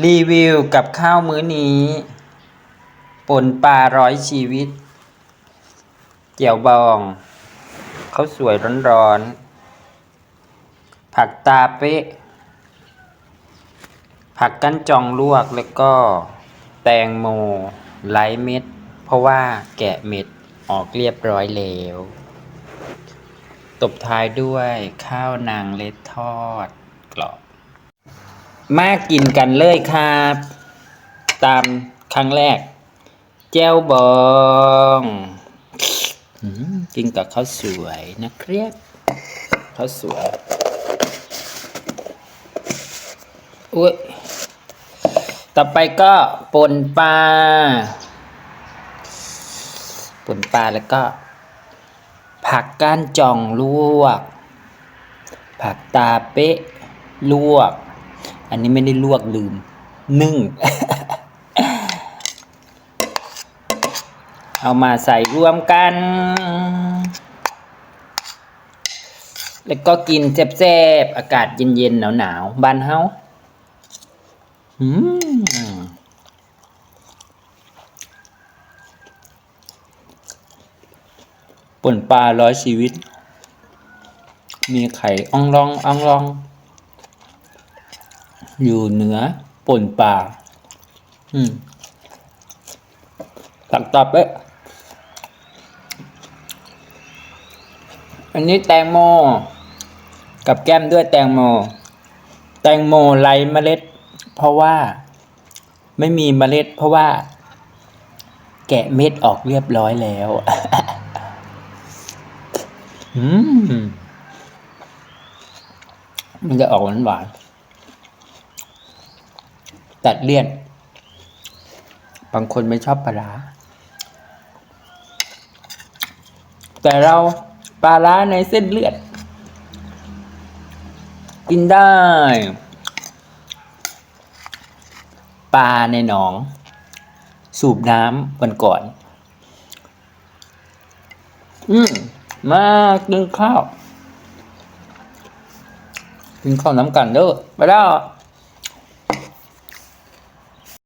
รีวิวกับข้าวมื้อนี้ป่นปลาร้อยชีวิต เจียวบองข้าวสวยร้อนๆ ผักตาเป๊ะ ผักกั้นจองลวกแล้วก็แตงโมไร้เม็ด เพราะว่าแกะเม็ดออกเรียบร้อยแล้ว ตบท้ายด้วยข้าวนางเล็ดทอดกรอบ มากินกันเลยครับ ตามครั้งแรก แจ้วบองกินกับข้าวสวยนะครับข้าวสวยอุ้ยต่อไปก็ป่นปลาป่นปลาแล้วก็ ผักก้านจ่องลวก ผักตาเป๊ะลวก อันนี้ไม่ได้ลวกลืม นึ่ง เอามาใส่รวมกัน แล้วก็กินแซ่บๆ อากาศเย็นๆ หนาวๆ บ้านเฮาอืมป่นปลาร้อยชีวิต มีไข่อ่องร่องอ่องร่อง อยู่เหนือป่นป่า อืม ตักตับเอ๊ะอันนี้แตงโม กับแก้มด้วยแตงโม แตงโมไร้เมล็ด เพราะว่า ไม่มีเมล็ด เพราะว่า แกะเม็ดออกเรียบร้อยแล้ว อืม มันจะออกหวานหวานๆ ตัดเลี่ยน บางคนไม่ชอบปลาร้าแต่เราปลาร้าในเส้นเลือด กินได้ ปลาในหนอง สูบน้ำวันก่อน อืมมากินข้าว กินข้าวน้ำกันเด้อไปแล้ว